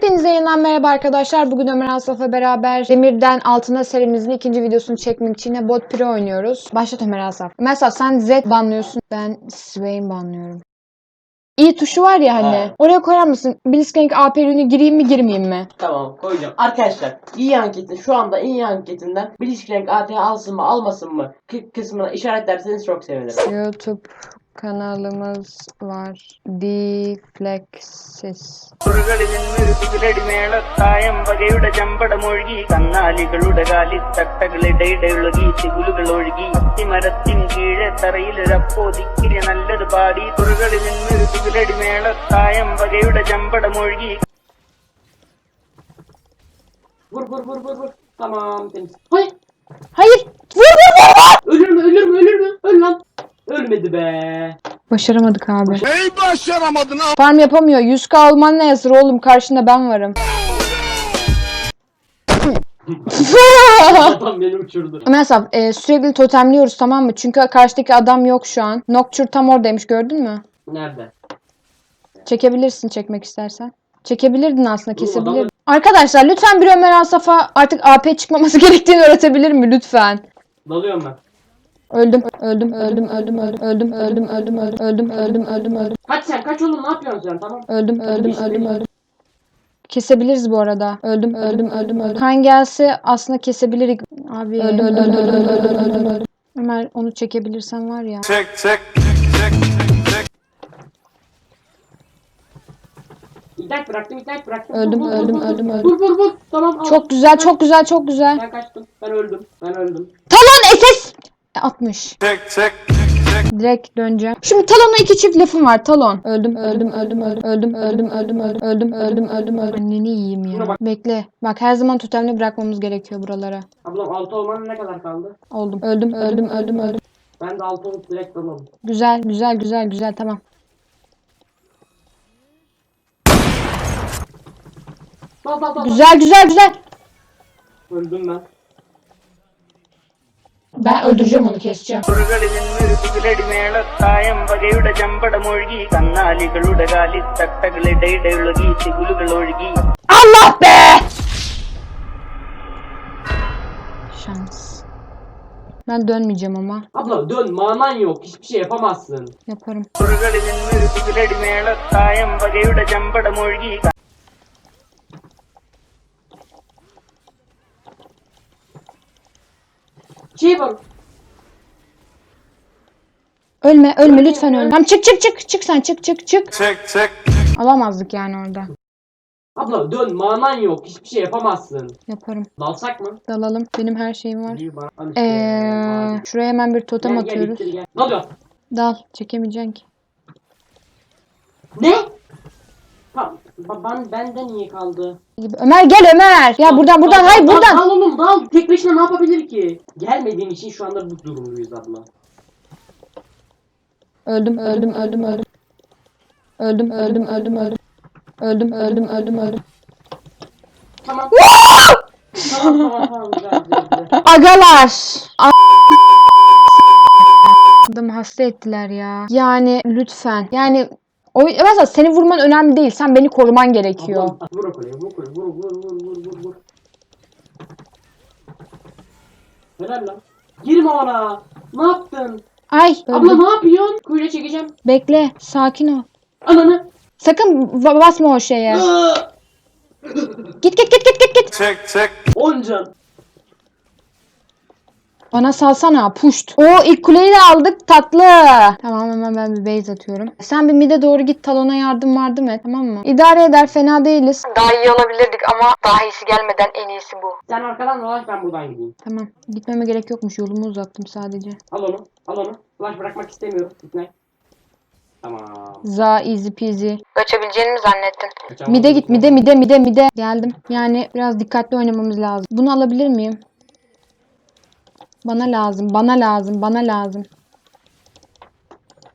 Hepinize yeniden merhaba arkadaşlar. Bugün Ömer Asaf'la beraber Demirden Altına serimizin ikinci videosunu çekmek için yine Bot Pro oynuyoruz. Başlat Ömer Asaf. Ömer Asaf sen Z banlıyorsun. Ben Swain banlıyorum. İyi tuşu var ya hani. Evet. Oraya koyar mısın? Blitzcrank AP ürünü gireyim mi girmeyeyim mi? Tamam koyacağım. Arkadaşlar iyi anketin şu anda iyi anketinden Blitzcrank AT alsın mı almasın mı kı- kısmına işaretlerseniz çok sevinirim. YouTube kanalımız var. Deflexis. വകയുടെ ചമ്പടമൊഴുകി കന്നാലികളുടെ കാലിൽ തട്ടകളിടയിടയൊഴുകി തികുലുകൾ ഒഴുകി അത്തിമരത്തിൻ കീഴെ തറയിലൊരപ്പോ ദിക്കിരി നല്ലത് പാടി പുറകളിൽ നിന്നൊരു തുകിലടി മേളത്തായം വകയുടെ ചമ്പടമൊഴുകി Vur vur vur vur vur. Tamam temiz. Hayır. Hayır! Vur vur vur! Ölür mü ölür mü ölür mü? Öl lan. Ölmedi be. Başaramadık abi. Neyi başaramadın ha? Farm yapamıyor. 100k olman ne yazır oğlum? Karşında ben varım. Adam beni uçurdu. Ömer Asaf, e, sürekli totemliyoruz tamam mı? Çünkü karşıdaki adam yok şu an. Nocturne tam oradaymış gördün mü? Nerede? Çekebilirsin çekmek istersen. Çekebilirdin aslında kesebilirdin. adamı- Arkadaşlar lütfen bir Ömer Asaf'a artık AP çıkmaması gerektiğini öğretebilir mi lütfen? Dalıyorum ben. Öldüm, öldüm, öldüm, öldüm, öldüm, öldüm, öldüm, öldüm, öldüm, öldüm, öldüm, öldüm, öldüm, Kaç sen kaç oğlum ne yapıyorsun sen tamam. öldüm, öldüm, öldüm, öldüm. Kesebiliriz bu arada. Öldüm, öldüm, öldüm, öldüm. Kan gelse aslında kesebilirik. Abi öldüm, öldüm, öldüm, öldüm, öldüm, öldüm, öldüm. Ömer onu çekebilirsen var ya. Çek çek çek çek. İgnite bıraktım ignite bıraktım. Öldüm, Vur, öldüm, vur, öldüm, öldüm. Vur vur vur. Tamam al. Çok güzel, çok güzel, çok güzel. Ben kaçtım. Ben öldüm. Ben öldüm. Talon SS 60. Çek çek. Direkt döneceğim. Şimdi Talon'a iki çift lafım var. Talon. Öldüm, öldüm, öldüm, öldüm, öldüm, öldüm, öldüm, öldüm, öldüm, öldüm, öldüm, öldüm. Anneni yiyeyim ya. Bekle. Bak her zaman totemle bırakmamız gerekiyor buralara. Ablam altı olmanın ne kadar kaldı? Oldum. Öldüm, öldüm, öldüm, öldüm. Ben de altı olup direkt dalalım. Güzel, güzel, güzel, güzel. Tamam. Güzel, güzel, güzel. Öldüm ben. Ben öldüreceğim onu, keseceğim. പുറകളിൽ നിന്നൊരു തുകിലടി മേളത്തായം വകയുടെ ചമ്പടമൊഴുകി കന്നാലികളുടെ കാലിൽ തട്ടകളിടയിടയൊഴുകി തികുലുകൾ ഒഴുകി Allah be! Şans. Ben dönmeyeceğim ama. Abla dön manan yok. Hiçbir şey yapamazsın. Yaparım. പുറകളിൽ നിന്നൊരു തുകിലടി മേളത്തായം വകയുടെ ചമ്പടമൊഴുകി Şey Var. Ölme, ölme lütfen ölme. Tamam çık çık çık. Çık sen çık çık çık. Çek çek. Alamazdık yani orada. Abla dön manan yok. Hiçbir şey yapamazsın. Yaparım. Dalsak mı? Dalalım. Benim her şeyim var. Eee, Hadi. şuraya hemen bir totem Gel, gel, atıyoruz. ittir, gel. Ne oluyor? Dal. Çekemeyeceksin ki. Ne? Tamam. Ba- Ben, bende niye kaldı? Gibi. Ömer gel Ömer. Ya buradan buradan Dal, hayır dal, buradan. Dal oğlum dal. Tek başına ne yapabilir ki? Gelmediğin için şu anda bu durumdayız abla. Öldüm öldüm öldüm öldüm. Öldüm öldüm öldüm öldüm. Öldüm öldüm öldüm öldüm. Tamam. tamam tamam tamam. Güzel, güzel, güzel. Agalar. A- Adamı hasta ettiler ya. Yani lütfen. Yani o mesela seni vurman önemli değil. Sen beni koruman gerekiyor. Ablam, Vur vur vur vur vur vur vur vur. Helal lan. Girme ona. Ne yaptın? Ay Abla öldüm. ne yapıyorsun? Kuyruğa çekeceğim. Bekle. Sakin ol. Ananı. Sakın ba- basma o şeye. Git git git git git git. Çek çek. Oncan. Bana salsana puşt. O ilk kuleyi de aldık tatlı. Tamam hemen ben bir base atıyorum. Sen bir mide doğru git talona yardım yardım et tamam mı? İdare eder fena değiliz. Daha iyi olabilirdik ama daha iyisi gelmeden en iyisi bu. Sen arkadan dolaş ben buradan gideyim. Tamam gitmeme gerek yokmuş yolumu uzattım sadece. Al onu. Al onu. Flash bırakmak istemiyorum. Gitme. Tamam. Za easy peasy. Kaçabileceğini mi zannettin? Kaçamadım. Mide git mide mide mide mide. Geldim. Yani biraz dikkatli oynamamız lazım. Bunu alabilir miyim? Bana lazım, bana lazım, bana lazım.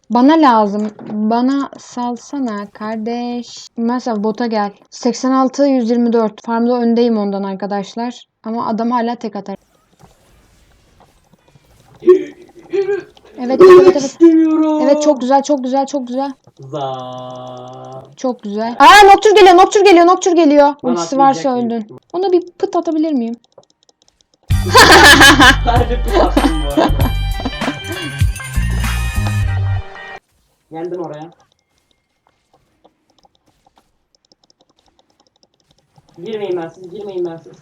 Bana lazım. Bana salsana kardeş. Mesela bota gel. 86 124. Farmda öndeyim ondan arkadaşlar. Ama adam hala tek atar. Evet evet evet. evet. İstemiyorum. Evet çok güzel çok güzel çok güzel. Za. Çok güzel. Aa Noctur geliyor Noctur geliyor Noctur geliyor. Ultisi varsa öldün. Ona bir pıt atabilir miyim? Sadece pıt attım bu arada. Geldim oraya. Girmeyin ben siz, girmeyin ben siz.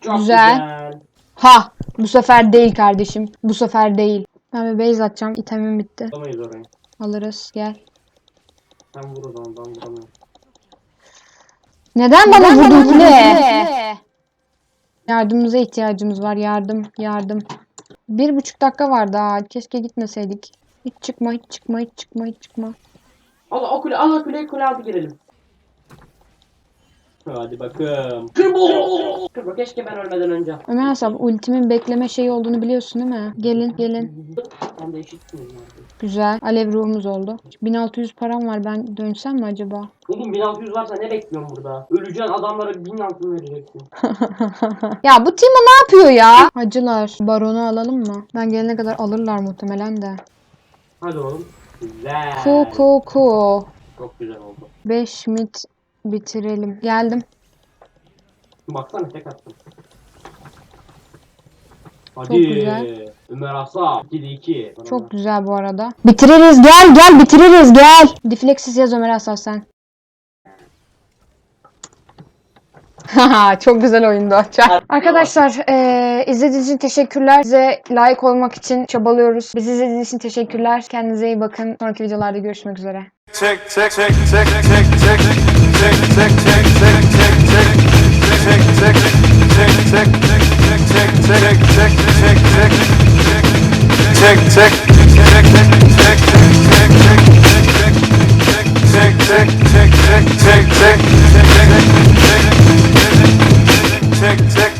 Çok Güzel. güzel. Ha bu sefer değil kardeşim. Bu sefer değil. Ben bir base atacağım. İtemim bitti. Tutamayız orayı. Alırız gel. Sen vur o zaman, ben vuramıyorum. Neden bana vurdun kule? Yardımımıza ihtiyacımız var. Yardım, yardım. Bir buçuk dakika var daha. Keşke gitmeseydik. Hiç çıkma, hiç çıkma, hiç çıkma, hiç çıkma. Al o kule, al o kuleyi, kule altı girelim. Hadi bakalım. Kırbo! Kırbo keşke ben ölmeden önce. Ömer Asaf, ultimin bekleme şeyi olduğunu biliyorsun değil mi? Gelin, gelin. Ben de. Güzel. Alev ruhumuz oldu. 1600 param var. Ben dönsem mi acaba? Oğlum 1600 varsa ne bekliyorsun burada? Öleceksin adamlara 1000 altın vereceksin. ya bu Timo ne yapıyor ya? Hacılar. Baronu alalım mı? Ben gelene kadar alırlar muhtemelen de. Hadi oğlum. Güzel. Ku ku ku. Çok güzel oldu. 5 mit bitirelim. Geldim. Baksana tek attım. Hadi. güzel. Ömer Asaf 2'de 2. Çok güzel bu arada. Bitiririz gel gel bitiririz gel. Difleksiz yaz Ömer Asaf sen. Haha, Çok güzel oyundu. Çak. Arkadaşlar eee izlediğiniz için teşekkürler. Size layık olmak için çabalıyoruz. Bizi izlediğiniz için teşekkürler. Kendinize iyi bakın. Sonraki videolarda görüşmek üzere. Check, check, check, check, check, tick tick